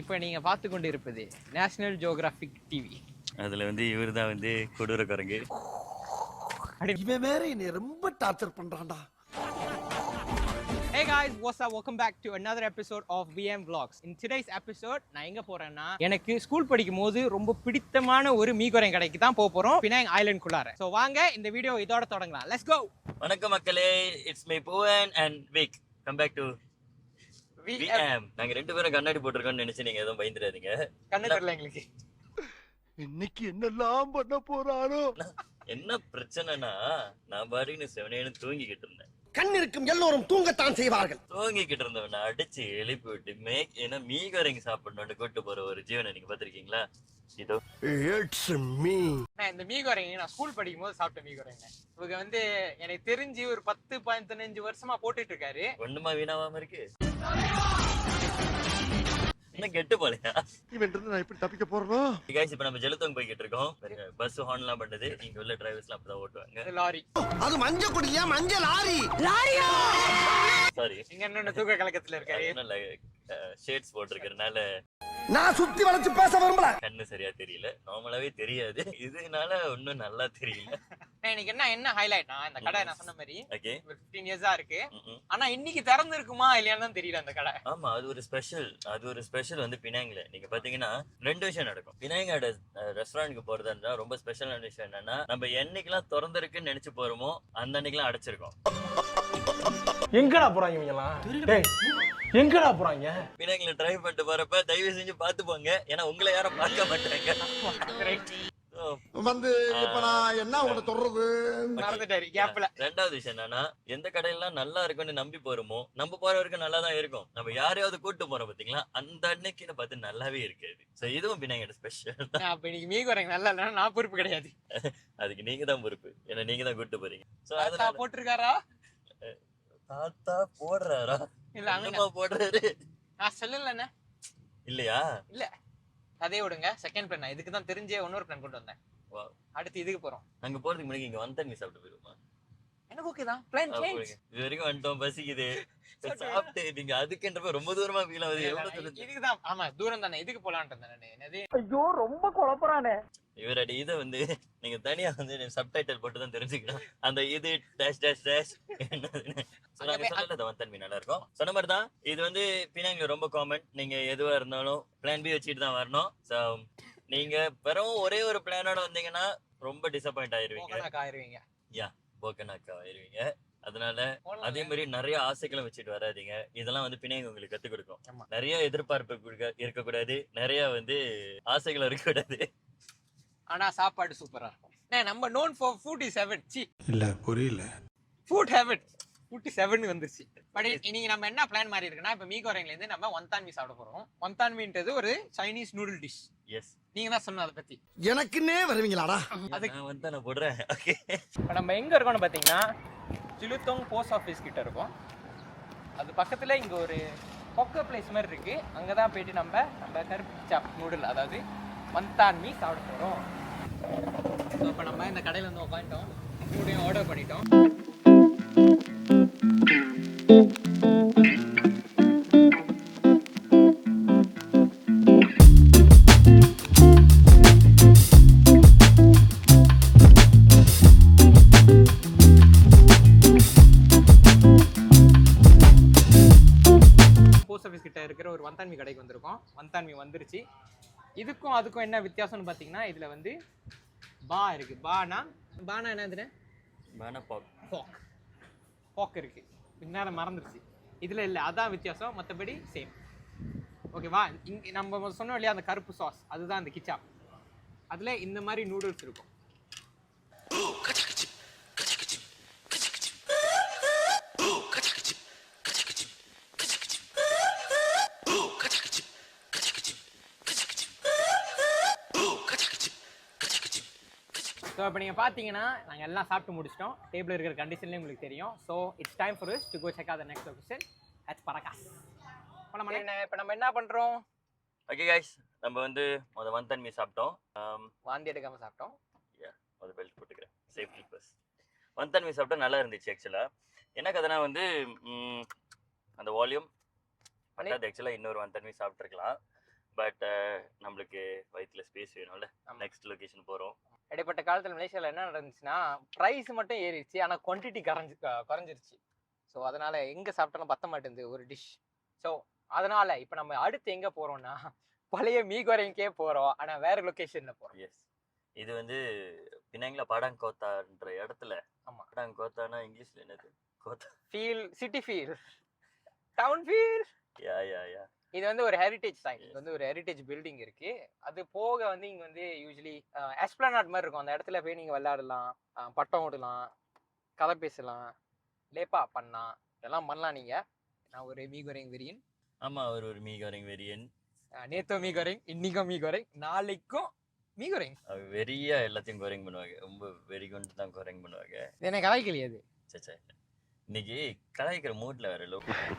இப்போ நீங்க பார்த்து கொண்டு இருப்பது நேஷனல் ஜியோகிராஃபிக் டிவி அதுல வந்து இவர் தான் வந்து கொடூர குரங்கு இவன் வேற என்னை ரொம்ப டார்ச்சர் பண்றான்டா. Hey guys, what's up? Welcome back to another episode of VM Vlogs. In today's episode, நான் எங்க போறேன்னா எனக்கு ஸ்கூல் படிக்கும் போது ரொம்ப பிடித்தமான ஒரு மீகோரன் கடைக்கு தான் போக போறோம் பினாங் ஐலண்ட் குள்ளார. ஸோ வாங்க இந்த வீடியோ இதோட தொடங்கலாம். லெட்ஸ் கோ வணக்கம் மக்களே it's my Bhuvan and welcome back to VM நாங்க ரெண்டு பேரும் கண்ணாடி போட்டிருக்கோம்னு நினைச்சு நீங்க எதுவும் பயந்துடாதீங்க. கண்ணு தெரியல எங்களுக்கு. இன்னைக்கு என்னெல்லாம் பண்ண போறானோ என்ன பிரச்சனைனா நான் பாட்டுக்கு செவனேன்னு தூங்கிக்கிட்டு இருந்தேன். கண் இருக்கும் எல்லோரும் தூங்கத்தான் செய்வார்கள். தூங்கிக்கிட்டு இருந்தவனை அடிச்சு எழுப்பி விட்டு மேக் ஏன்னா மீகரைங்க சாப்பிடணும்னு கூட்டு போற ஒரு ஜீவனை நீங்க பாத்திருக்கீங்களா இதோ இட்ஸ் மீ நான் இந்த மீகோரங்க நான் ஸ்கூல் படிக்கும் போது சாப்பிட்ட மீகோரங்க இவங்க வந்து எனக்கு தெரிஞ்சு ஒரு பத்து பதினஞ்சு வருஷமா போட்டுட்டு இருக்காரு. ஒண்ணுமா வீணாவாம இருக்கு? என்ன கெட்டு போலையா? இவன் இருந்து நான் எப்படி தப்பிக்க போறனோ? Guys இப்ப நம்ம ஜெலுத்தவங்க போய்கிட்டு இருக்கோம். பஸ் ஹார்ன் எல்லாம் பண்ணது இங்க உள்ள டிரைவர்ஸ் எல்லாம் அப்பதான் ஓட்டுவாங்க. லாரி. அது மஞ்ச குடியா? மஞ்சள் லாரி. சாரி இங்க இன்னொன்னு தூக்க கலக்கத்துல இருக்காரு ஷேட்ஸ் போட்டிருக்கறனால நான் சுத்தி வளைச்சு பேச விரும்பல. கண்ணு சரியா தெரியல. நார்மலாவே தெரியாது. இதனால ஒன்னும் நல்லா தெரியல. இன்னைக்கு என்ன என்ன ஹைலைட்னா இந்த கடை நான் சொன்ன மாதிரி ஓகே ஒரு 15 இயர்ஸா இருக்கு. ஆனா இன்னைக்கு திறந்து இருக்குமா இல்லையான்னு தான் தெரியல அந்த கடை. ஆமா அது ஒரு ஸ்பெஷல் அது ஒரு ஸ்பெஷல் வந்து பினாங்ல நீங்க பாத்தீங்கன்னா ரெண்டு விஷயம் நடக்கும். பினாங்கோட ரெஸ்டாரண்ட்க்கு போறதா இருந்தா ரொம்ப ஸ்பெஷலான விஷயம் என்னன்னா நம்ம என்னைக்கெல்லாம் திறந்திருக்குன்னு நினைச்சு போறோமோ அந்த அன்னைக்கெல்லாம் அடைச்சிருக்கோம். எங்கடா போறாங்க இவங்கலாம் டேய் எங்கடா போறாங்க? பினாங்ல டிரைவ் பண்ணிட்டு போறப்ப தயவு செஞ்சு பாத்து போங்க. ஏன்னா உங்களை யாரும் பார்க்க மாட்டாங்க. வந்து இப்ப நான் என்ன உங்களை சொல்றது மறந்துட்டாரு கேப்ல ரெண்டாவது விஷயம் என்னன்னா எந்த கடையெல்லாம் நல்லா இருக்கும்னு நம்பி போறோமோ நம்ம போற வரைக்கும் நல்லா தான் இருக்கும். நம்ம யாரையாவது கூட்டு போறோம் பாத்தீங்களா அந்த அன்னைக்குன்னு பார்த்து நல்லாவே இருக்காது. சோ இதுவும் பின்னாங்க ஸ்பெஷல் அப்ப இன்னைக்கு மீ குறைங்க நல்லா இல்லைன்னா நான் பொறுப்பு கிடையாது. அதுக்கு நீங்க தான் பொறுப்பு. ஏன்னா நீங்க தான் கூட்டு போறீங்க. சோ அதனால போட்டிருக்காரா? தாத்தா போடுறாரா? இல்ல அங்க என்னமா போடுறாரு? நான் சொல்லலண்ணே. இல்லையா? இல்ல. கதையை விடுங்க. செகண்ட் பிளான் நான் இதுக்கு தான் தெரிஞ்சே இன்னொரு பிளான் கொண்டு வந்தேன். Wow. அடுத்து இதுக்கு போறோம். அங்க போறதுக்கு முன்னாடி இங்க வந்த தண்ணி சாப்பிட்டு போயிருமா? எனக்கு ஓகே தான். பிளான் சேஞ்ச் இது வரைக்கும் வந்துட்டோம். பசிக்குது. சாப்பிட்டு நீங்க அதுக்குன்றப்ப ரொம்ப தூரமா ஃபீல் ஆகுது. எவ்வளவு தூரம் இதுக்கு தான் ஆமா தூரம் தானே இதுக்கு போலான்ட்டு இருந்தேன் நானு. என்னது? இவரோட இதை வந்து நீங்க தனியா வந்து சப்டைட்டில் போட்டு தான் தெரிஞ்சுக்கணும். அந்த இது டேஷ் டேஷ் டேஷ் என்னதுன்னு. சொல்லல வந்தன்மை நல்லா இருக்கும். சொன்ன மாதிரி தான் இது வந்து பினாங்க ரொம்ப காமன் நீங்க எதுவா இருந்தாலும் பிளான் பி வச்சுட்டு தான் வரணும். ஸோ நீங்க வெறும் ஒரே ஒரு பிளானோட வந்தீங்கன்னா ரொம்ப டிசப்பாயிண்ட் ஆயிருவீங்க. ஆயிருவீங்க. போக்கனாக்கா ஆயிருவீங்க. அதனால அதே மாதிரி நிறைய ஆசைகளும் வச்சுட்டு வராதீங்க. இதெல்லாம் வந்து பிணைங்க உங்களுக்கு கத்துக் கொடுக்கும். நிறைய எதிர்பார்ப்பு இருக்கக்கூடாது. நிறைய வந்து ஆசைகள் இருக்கக்கூடாது. ஆனா சாப்பாடு சூப்பரா இருக்கும். அண்ணே, நம்ம known for food is seven C. இல்ல புரியல. ஃபுட் ஹெவன் ஃபுட் செவன் வந்துருச்சு. பட் இன்னைக்கு நம்ம என்ன பிளான் மாதிரி இருக்குன்னா இப்போ மீகோரங்ல இருந்து நம்ம ஒன்தான்மி சாப்பிட போறோம். ஒன்தான்மின்றது ஒரு சைனீஸ் நூடுல் டிஷ் எஸ் நீங்க தான் சொன்ன அதை பத்தி. எனக்குன்னே வருவீங்களாடா? அதுக்கு- நான் வந்து நான் போடுறேன். ஓகே இப்போ நம்ம எங்க இருக்கோம்னு பார்த்தீங்கன்னா சிலுத்தோங் போஸ்ட் ஆஃபீஸ் கிட்ட இருக்கோம். அது பக்கத்துல இங்க ஒரு கொக்க பிளேஸ் மாதிரி இருக்கு. அங்கே தான் போயிட்டு நம்ம நம்ம கருப்பு சாப் நூடுல் அதாவது வந்தான்மி சாப்பிட போறோம். ஸோ இப்போ நம்ம இந்த கடையில் வந்து உட்காந்துட்டோம் ஃபுட்டையும் ஆர்டர் பண்ணிட்டோம். போஸ்ட் ஆஃபீஸ் கிட்ட இருக்கிற ஒரு வந்தான்மி கடைக்கு வந்திருக்கோம். வந்தான்மி வந்துருச்சு. இதுக்கும் அதுக்கும் என்ன வித்தியாசம்னு பார்த்தீங்கன்னா இதில் வந்து பா இருக்கு. பானா? பானா என்னதுன்னு வேணா பாக். பாக். பாக் இருக்கு. பின்னால் மறந்துருச்சு. இதில் இல்லை அதான் வித்தியாசம். மற்றபடி சேம் ஓகேவா இங்க நம்ம சொன்னோம் இல்லையா அந்த கருப்பு சாஸ் அதுதான் அந்த கிச்சா அதில் இந்த மாதிரி நூடுல்ஸ் இருக்கும். ஸோ இப்போ நீங்கள் பார்த்தீங்கன்னா நாங்கள் எல்லாம் சாப்பிட்டு முடிச்சிட்டோம். டேபிள் இருக்கிற கண்டிஷன்லேயே உங்களுக்கு தெரியும். So it's time for us to go check out the next location at பரகாஸ் இப்போ நம்ம என்ன இப்போ நம்ம என்ன பண்ணுறோம் ஓகே கைஸ் நம்ம வந்து முத வந்தன் மீ சாப்பிட்டோம். ஆம், வாந்தி எடுக்காமல் சாப்பிட்டோம். முத பெல்ட் போட்டுக்கிறேன். சேஃப்டி ஃபர்ஸ்ட் வந்தன் மீ சாப்பிட்டா நல்லா இருந்துச்சு ஆக்சுவலா என்ன கதைனா வந்து அந்த வால்யூம் பத்தாது ஆக்சுவலாக இன்னொரு வந்தன் மீ சாப்பிட்ருக்கலாம் பட் நம்மளுக்கு வயிற்றுல ஸ்பேஸ் வேணும்ல. நெக்ஸ்ட் லொகேஷன் போகிறோம் இடைப்பட்ட காலத்துல மலேசியால என்ன நடந்துச்சுன்னா ப்ரைஸ் மட்டும் ஏறிடுச்சு. ஆனா குவான்டிட்டி கரைஞ்சு குறைஞ்சிருச்சு. ஸோ அதனால எங்க சாப்பிட்டாலும் பத்த மாட்டேங்குது ஒரு டிஷ் ஸோ அதனால இப்போ நம்ம அடுத்து எங்க போறோம்னா பழைய மீகோரைக்கே போறோம். ஆனா வேற லொகேஷன்ல போறோம். எஸ் இது வந்து பினாங்கில் பாடாங்கோத்தான்ற இடத்துல. ஆமா. பாடாங்கோத்தானா இங்கிலீஷ்ல என்னது? Kota. Field city field town field yeah yeah yeah இது வந்து ஒரு ஹெரிட்டேஜ் சைட் இது வந்து ஒரு ஹெரிட்டேஜ் பில்டிங் இருக்கு. அது போக வந்து இங்க வந்து யூஸ்வலி எஸ்பிளனாட் மாதிரி இருக்கும். அந்த இடத்துல போய் நீங்க விளையாடலாம். பட்டம் விடலாம் கதை பேசலாம். லேப்பா பண்ணலாம். இதெல்லாம் பண்ணலாம் நீங்க. நான் ஒரு மீகோரிங் வெரியன் ஆமா அவர் ஒரு மீகோரிங் வெரியன் நேத்தோ மீகோரிங் இன்னைக்கும் மீகோரிங் நாளைக்கும் மீகோரிங். அவர் வெறியா எல்லாத்தையும் குறைங் பண்ணுவாங்க. ரொம்ப வெறி கொண்டு தான் குறைங் பண்ணுவாங்க எனக்கு கலாய்க்கலையாது சச்சா இன்னைக்கு கலாய்க்கிற மூட்ல வேற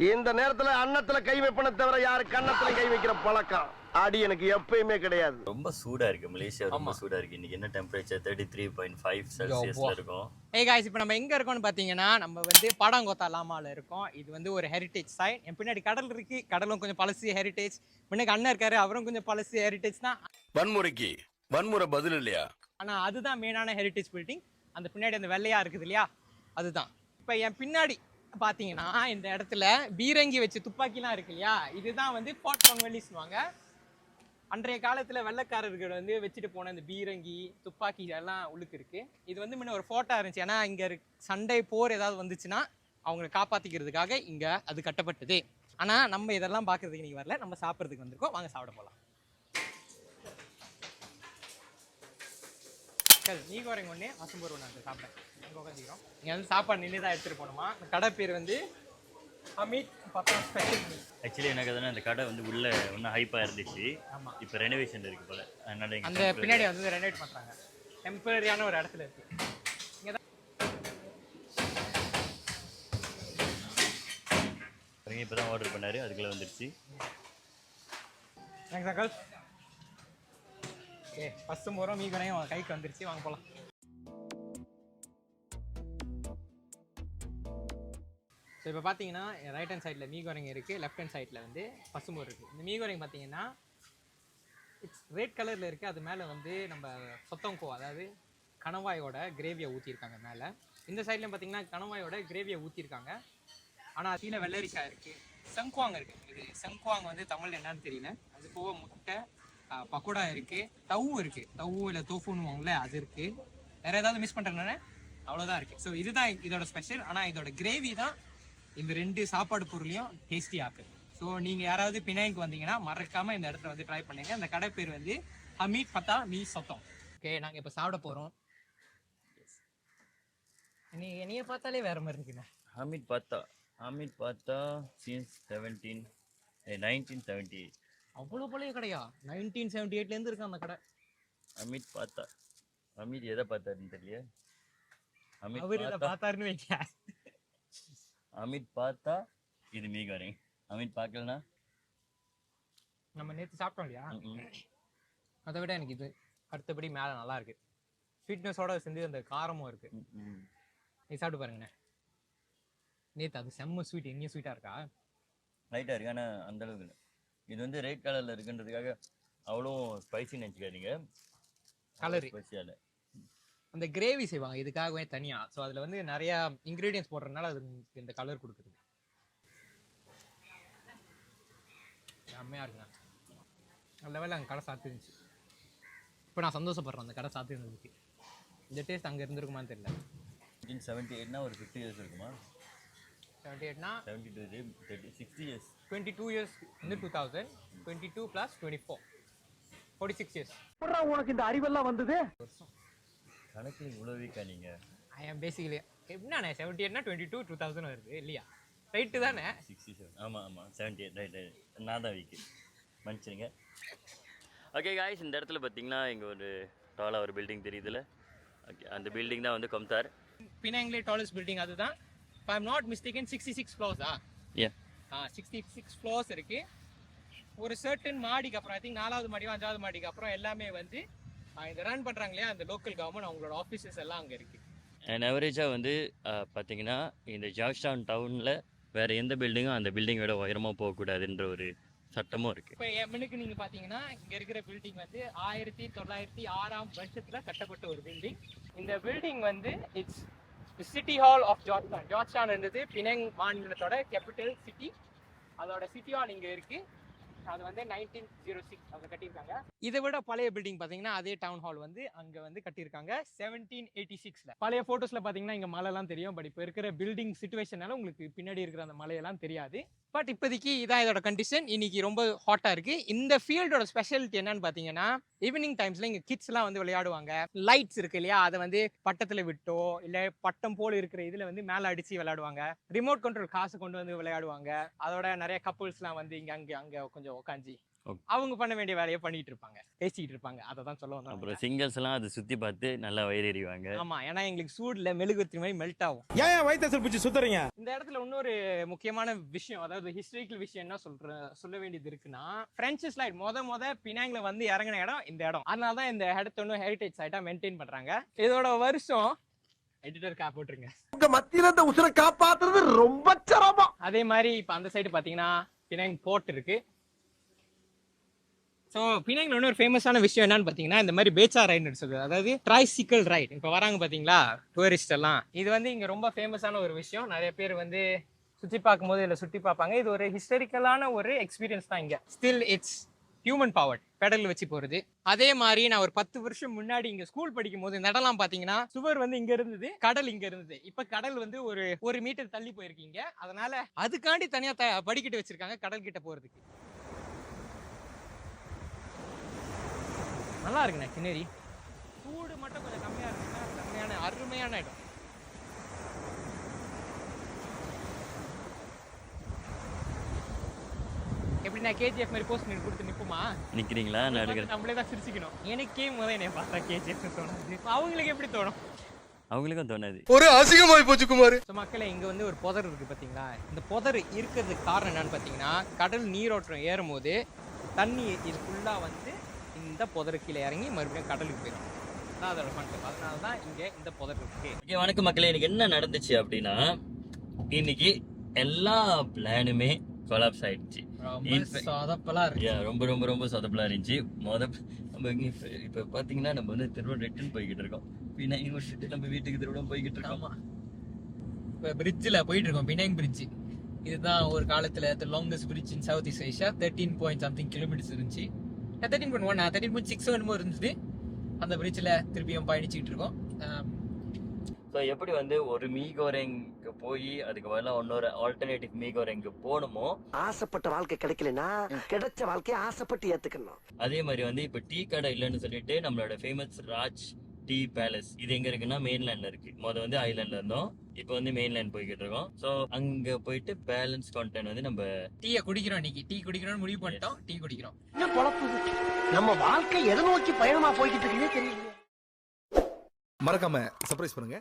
இந்த நேரத்துல அன்னத்துல கை வைப்பன தவிர யாரு கன்னத்துல கை வைக்கிற பழக்கம்? அடி எனக்கு எப்பயுமே கிடையாது. ரொம்ப சூடா இருக்கு. மலேசியா ரொம்ப. சூடா இருக்கு. இன்னைக்கு என்ன temperature thirty three point five செல்சியஸ்ல இருக்கும். ஏய் காய்ஸ் இப்போ நம்ம எங்கே இருக்கோம்னு பார்த்தீங்கன்னா நம்ம வந்து பாடாங்கோத்தா லாமாவில் இருக்கோம். இது வந்து ஒரு ஹெரிட்டேஜ் சைட் என் பின்னாடி கடல் இருக்கு. கடலும் கொஞ்சம் பழசு ஹெரிட்டேஜ் முன்னாடி அண்ணன் இருக்காரு. அவரும் கொஞ்சம் பழசு ஹெரிட்டேஜ் தான். வன்முறைக்கு வன்முறை பதில் இல்லையா? ஆனால் அதுதான் மெயினான ஹெரிட்டேஜ் பில்டிங் அந்த பின்னாடி அந்த வெள்ளையா இருக்குது இல்லையா? அதுதான். இப்போ என் பின்னாடி பார்த்தீங்கன்னா இந்த இடத்துல பீரங்கி வச்சு துப்பாக்கிலாம் இருக்கு இல்லையா? இதுதான் வந்து போர்ட் சொல்லுவாங்க. அன்றைய காலத்தில் வெள்ளைக்காரர்கள் வந்து வச்சுட்டு போன இந்த பீரங்கி துப்பாக்கி எல்லாம் உள்ளுக்கு இருக்குது இது வந்து முன்ன ஒரு ஃபோட்டோ இருந்துச்சு. ஏன்னா இங்கே சண்டை போர் ஏதாவது வந்துச்சுன்னா அவங்கள காப்பாற்றிக்கிறதுக்காக இங்கே அது கட்டப்பட்டது. ஆனால் நம்ம இதெல்லாம் பார்க்குறதுக்கு இன்றைக்கி வரல. நம்ம சாப்பிட்றதுக்கு வந்திருக்கோம். வாங்க சாப்பிட போகலாம் சரி நீ குறைங்க ஒன்று வசம்பூர் ஒன்று அங்கே சாப்பிட்டேன். அங்கே உட்காந்துக்கிறோம் இங்கே வந்து சாப்பாடு நின்று தான் எடுத்துகிட்டு போகணுமா? இந்த கடை பேர் வந்து அமித் பத்தம் ஸ்பெஷல் ஆக்சுவலி எனக்கு எதுனா அந்த கடை வந்து உள்ள ஒன்றும் ஹைப்பா இருந்துச்சு. ஆமாம் இப்போ ரெனோவேஷன் இருக்கு போல. அதனால அந்த பின்னாடி வந்து ரெனோவேட் பண்ணுறாங்க டெம்பரரியான ஒரு இடத்துல இருக்கு. இங்கே தான் இப்போ தான் ஆர்டர் பண்ணாரு. அதுக்குள்ள வந்துருச்சு. தேங்க்ஸ் அக்கல் ஓகே ஃபஸ்ட்டு போகிறோம் மீ கடையும் கைக்கு வந்துருச்சு. வாங்க போகலாம் ஸோ இப்போ பார்த்தீங்கன்னா ரைட் ஹேண்ட் சைடில் மீகோரிங் இருக்குது லெஃப்ட் ஹேண்ட் சைடில் வந்து பசுமோர் இருக்குது இந்த மீகோரிங் பார்த்தீங்கன்னா இட்ஸ் ரெட் கலரில் இருக்குது அது மேலே வந்து நம்ம சொத்தங்கோ அதாவது கணவாயோட கிரேவியை ஊற்றிருக்காங்க மேலே. இந்த சைட்லையும் பார்த்தீங்கன்னா கணவாயோட கிரேவியை ஊற்றிருக்காங்க ஆனால் கீழே வெள்ளரிக்காய் இருக்குது செங்குவாங் இருக்குது இது செங்குவாங் வந்து தமிழ் என்னன்னு தெரியல. அது போக முட்டை பக்கோடா இருக்குது தவு இருக்குது தவு இல்லை தோஃபுன்னு அது இருக்குது வேறு ஏதாவது மிஸ் பண்ணுறேன்னு அவ்வளோதான் இருக்குது ஸோ இதுதான் இதோட ஸ்பெஷல் ஆனால் இதோட கிரேவி தான் இந்த ரெண்டு சாப்பாடு பொருளையும் டேஸ்டி ஆக்கு. ஸோ நீங்கள் யாராவது பினாய்க்கு வந்தீங்கன்னா மறக்காமல் இந்த இடத்துல வந்து ட்ரை பண்ணுங்க. இந்த கடை பேர் வந்து ஹமீத் பத்தா மீ சத்தம். ஓகே நாங்கள் இப்போ சாப்பிட போகிறோம் நீ என்னைய பார்த்தாலே வேற மாதிரி இருக்குண்ணே. ஹமீத் பத்தா. ஹமீத் பத்தா since seventeen nineteen seventy eight அவ்வளோ பழைய கடையா? நைன்டீன் செவன்டி எயிட்லேருந்து இருக்கு அந்த கடை. அமித் பார்த்தா. அமித் எதை பார்த்தாருன்னு தெரியல அமித் அவர் இதை பார்த்தா பார்த்தாருன்னு வைக்க அமித் பார்த்தா இது மீகாரிங் அமித் பார்க்கலனா? நம்ம நேற்று சாப்பிட்டோம் இல்லையா. அதை விட எனக்கு இது அடுத்தபடி மேலே நல்லா இருக்கு. ஸ்வீட்னஸோட சேர்ந்து அந்த காரமும் இருக்கு. நீ சாப்பிட்டு பாருங்கண்ணே. நேற்று அது செம்ம ஸ்வீட் எங்கேயும் ஸ்வீட்டாக இருக்கா? லைட்டாக இருக்கு ஆனால் அந்த அளவுக்கு இல்லை. இது வந்து ரெட் கலரில் இருக்குன்றதுக்காக அவ்வளோ ஸ்பைசி நினச்சிக்காதீங்க. ஸ்பைசியாக இல்லை. அந்த கிரேவி செய்வாங்க. இதுக்காகவே தனியாக ஸோ அதில் வந்து நிறையா இன்க்ரீடியன்ஸ் போடுறதுனால அது இந்த கலர் கொடுக்குது. செம்மையாக இருக்குண்ணா. நல்ல வேலை அங்கே கடை சாத்திருந்துச்சு. இப்போ நான் சந்தோஷப்படுறேன். அந்த கடை சாத்திருந்ததுக்கு. இந்த டேஸ்ட் அங்கே இருந்திருக்குமான்னு தெரியல. நைன்டீன் செவன்ட்டி எயிட்னா ஒரு ஃபிஃப்டி இயர்ஸ் இருக்குமா? Seventy எயிட்னா seventy two thirty sixty years twenty two years வந்து two thousand twenty two plus twenty four forty six years உனக்கு இந்த அறிவெல்லாம் வந்தது? கணக்கு இவ்வளோ வீக்கா நீங்கள் ஐ ஆம் பேசிக்கலி எப்படிண்ணே செவன்ட்டி எயிட்னா டுவெண்ட்டி டூ டூ தௌசண்ட் வருது இல்லையா? ரைட்டு தானே? சிக்ஸ்டி செவன் ஆமாம் ஆமாம் செவன்ட்டி எயிட் ரைட் ரைட் நான் தான் வீக்கு மன்னிச்சிருங்க. ஓகே காய்ஸ் இந்த இடத்துல பார்த்தீங்கன்னா இங்கே ஒரு டாலாக ஒரு பில்டிங் தெரியுதுல்ல ஓகே அந்த பில்டிங் தான் வந்து கொம்தார் பினாங்லே டாலஸ்ட் பில்டிங் அதுதான். இப்போ I'm not mistaken sixty six ஃப்ளோர்ஸா ஆ சிக்ஸ்டி சிக்ஸ் ஃப்ளோர்ஸ் இருக்கு. ஒரு சர்டன் மாடிக்கு அப்புறம் ஐ திங்க் நாலாவது மாடியோ அஞ்சாவது மாடிக்கு அப்புறம் எல்லாமே வந்து இந்த ரன் பண்ணுறாங்க இல்லையா அந்த லோக்கல் கவர்மெண்ட் அவங்களோட ஆஃபீஸஸ் எல்லாம் அங்கே இருக்கு. அண்ட் அவரேஜாக வந்து பார்த்தீங்கன்னா இந்த ஜார்ஜ் டவுன் டவுனில் வேறு எந்த பில்டிங்கும் அந்த பில்டிங்கோட உயரமாக போகக்கூடாதுன்ற ஒரு சட்டமும் இருக்கு. இப்போ எம்னுக்கு நீங்க பாத்தீங்கன்னா இங்க இருக்கிற பில்டிங் வந்து ஆயிரத்தி தொள்ளாயிரத்தி ஆறாம் வருஷத்துல கட்டப்பட்ட ஒரு பில்டிங் இந்த பில்டிங் வந்து it's city hall of Georgetown இருந்தது பினங் மாநிலத்தோட கேபிட்டல் சிட்டி அதோட சிட்டி ஹால் இங்கே இருக்கு. அது வந்து நைன்டீன் ஜீரோ சிக்ஸ் அவங்க கட்டியிருக்காங்க. இதை விட பழைய பில்டிங் பார்த்தீங்கன்னா அதே டவுன் ஹால் வந்து அங்கே வந்து கட்டியிருக்காங்க செவன்டீன் எயிட்டி சிக்ஸில் பழைய ஃபோட்டோஸில் பார்த்தீங்கன்னா இங்கே மலைலாம் தெரியும். பட் இப்போ இருக்கிற பில்டிங் சுச்சுவேஷனால உங்களுக்கு பின்னாடி இருக்கிற அந்த மலையெல்லாம் தெரியாது. பட் இப்போதைக்கு இதான் இதோட கண்டிஷன் இன்னைக்கு ரொம்ப ஹாட்டாக இருக்குது இந்த ஃபீல்டோட ஸ்பெஷாலிட்டி என்னன்னு பார்த்தீங்கன்னா ஈவினிங் டைம்ஸில் இங்கே கிட்ஸ்லாம் வந்து விளையாடுவாங்க. லைட்ஸ் இருக்கு இல்லையா? அதை வந்து பட்டத்தில் விட்டோ இல்லை பட்டம் போல் இருக்கிற இதில் வந்து மேலே அடித்து விளையாடுவாங்க. ரிமோட் கண்ட்ரோல் காசு கொண்டு வந்து விளையாடுவாங்க. அதோட நிறைய கப்புள்ஸ்லாம் வந்து இங்கே அங்கே அங்கே கொஞ்சம் உட்காந்து அவங்க பண்ண வேண்டிய வேலையை பண்ணிட்டு இருப்பாங்க பேசிட்டு இருப்பாங்க அதை தான் சொல்ல வந்தேன் அப்புறம் சிங்கர்ஸ் எல்லாம் அதை சுத்தி பார்த்து நல்லா வயிறறிவாங்க. ஆமா. ஏன்னா எங்களுக்கு சூடுல மெழுகுவத்தி மாதிரி மெல்ட் ஆகும். ஏன் வயிற்று பிடிச்சி சுத்துறீங்க? இந்த இடத்துல இன்னொரு முக்கியமான விஷயம் அதாவது ஹிஸ்டாரிக்கல் விஷயம் என்ன சொல்ற சொல்ல வேண்டியது இருக்குன்னா பிரெஞ்சு ஸ்லைட் முத முத பினாங்ல வந்து இறங்கின இடம் இந்த இடம். அதனால தான் இந்த இடத்த இன்னும் ஹெரிட்டேஜ் சைட்டா மெயின்டைன் பண்றாங்க. இதோட வருஷம் எடிட்டர் கா போட்டுருங்க. உங்க மத்தியில இந்த உசுரை காப்பாத்துறது ரொம்ப சிரமம். அதே மாதிரி இப்போ அந்த சைடு பார்த்தீங்கன்னா பினாங் போர்ட் இருக்கு ஸோ பினாங்ல இன்னொரு ஃபேமஸான விஷயம் என்னன்னு பார்த்தீங்கன்னா இந்த மாதிரி பேச்சா ரைடுன்னு சொல்லுது அதாவது ட்ரைசிக்கல் ரைட் இப்போ வராங்க பார்த்தீங்களா? டூரிஸ்ட் எல்லாம். இது வந்து இங்கே ரொம்ப ஃபேமஸான ஒரு விஷயம். நிறைய பேர் வந்து சுற்றி பார்க்கும்போது இதில் சுற்றி பார்ப்பாங்க. இது ஒரு ஹிஸ்டரிக்கலான ஒரு எக்ஸ்பீரியன்ஸ் தான் இங்கே. Still it's human powered pedal வச்சு போகிறது அதே மாதிரி நான் ஒரு பத்து வருஷம் முன்னாடி இங்கே ஸ்கூல் படிக்கும் போது இந்த இடம்லாம் பார்த்தீங்கன்னா சுவர் வந்து இங்கே இருந்தது கடல் இங்கே இருந்தது. இப்போ கடல் வந்து ஒரு ஒரு மீட்டர் தள்ளி போயிருக்கீங்க. அதனால அதுக்காண்டி தனியாக த படிக்கட்டு வச்சுருக்காங்க கடல் கிட்ட போகிறதுக்கு நல்லா இருக்குண்ணே கிணறி சூடு மட்டும் கொஞ்சம் கம்மியாக இருக்குன்னா செம்மையான அருமையான இடம். எப்படின்னா கேஜிஎஃப் மாதிரி போஸ்ட் நீங்க கொடுத்து நிப்புமா? நிக்கிறீங்களா? நான் எடுக்கிறேன். நம்மளே தான் சிரிச்சுக்கணும். எனக்கே முதல் என்னை பார்த்தா கேஜிஎஃப் தோணுது. அவங்களுக்கு எப்படி தோணும்? அவங்களுக்கும் தோணாது. ஒரு அசிங்கமாய் போச்சு குமார். ஸோ மக்களே இங்கே வந்து ஒரு புதர் இருக்குது பார்த்தீங்களா இந்த புதர் இருக்கிறதுக்கு காரணம் என்னன்னு பார்த்தீங்கன்னா கடல் நீரோட்டம் ஏறும்போது தண்ணி இது ஃபுல்லாக வந்து இந்த புதரு கீழே இறங்கி மறுபடியும் கடலுக்கு போயிடும். அதான் அதோட அதனால தான் இங்கே இந்த புதர் இருக்கு. வணக்கம் மக்களே. எனக்கு என்ன நடந்துச்சு அப்படின்னா இன்னைக்கு எல்லா பிளானுமே கொலாப்ஸ் ஆயிடுச்சு. ரொம்ப ரொம்ப ரொம்ப ரொம்ப சொதப்பலா இருந்துச்சு. மொத நம்ம இப்ப பாத்தீங்கன்னா நம்ம வந்து திருவள்ளூர் ரிட்டர்ன் போய்கிட்டு இருக்கோம். பின்ன யூனிவர்சிட்டி நம்ம வீட்டுக்கு திருவிழா போய்கிட்டு இருக்கோம். இப்போ பிரிட்ஜில் போயிட்டு இருக்கோம் பினாங் பிரிட்ஜ் இதுதான் ஒரு காலத்துல longest bridge in south east Asia thirteen point something kilometres இருந்துச்சு. Thirteen point one thirteen point six என்னமோ இருந்தது. அந்த பிரிட்ஜில் திருப்பியும் பயணிச்சுட்டு இருக்கோம். ஸோ எப்படி வந்து ஒரு மீ கோரெங்க்கு போய் அதுக்கு பதிலாக இன்னொரு ஆல்டர்னேட்டிவ் மீ கோரெங்க்கு போகணுமோ ஆசைப்பட்ட வாழ்க்கை கிடைக்கலனா கிடைச்ச வாழ்க்கையை ஆசைப்பட்டு ஏத்துக்கணும். அதே மாதிரி வந்து இப்போ டீ கடை இல்லைன்னு சொல்லிட்டு நம்மளோட ஃபேமஸ் ராஜ் டீ பேலஸ் இது எங்க இருக்குன்னா மெயின்லேண்ட்ல இருக்கு. முத வந்து ஐலாண்ட்ல இருந்தோம். இப்போ வந்து மெயின்லேண்ட் போய்கிட்டு இருக்கோம். ஸோ அங்க போயிட்டு பேலன்ஸ் கான்டென்ட் வந்து நம்ம டீயை குடிக்கிறோம் இன்னைக்கு. டீ குடிக்கிறோம்னு முடிவு பண்ணிட்டோம். டீ குடிக்கிறோம். நம்ம வாழ்க்கை எதை நோக்கி பயணமா போய்கிட்டு இருக்குன்னே தெரியல மறக்காம சர்ப்ரைஸ் பண்ணுங்க.